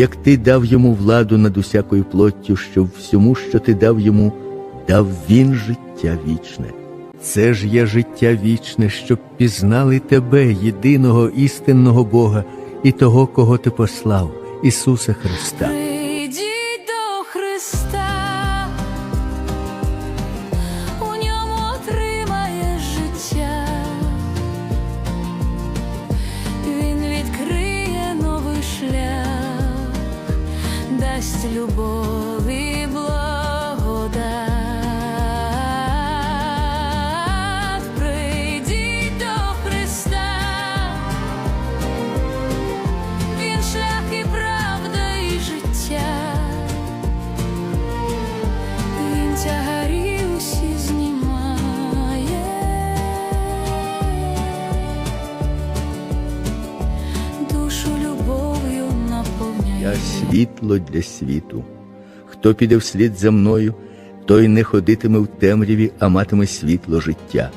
як ти дав йому владу над усякою плоттю, щоб всьому, що ти дав йому, дав він життя вічне. Це ж є життя вічне, щоб пізнали тебе, єдиного істинного Бога, і того, кого ти послав, Ісуса Христа. Дасть любов Я світло для світу. Хто піде вслід за мною, той не ходитиме в темряві, а матиме світло життя.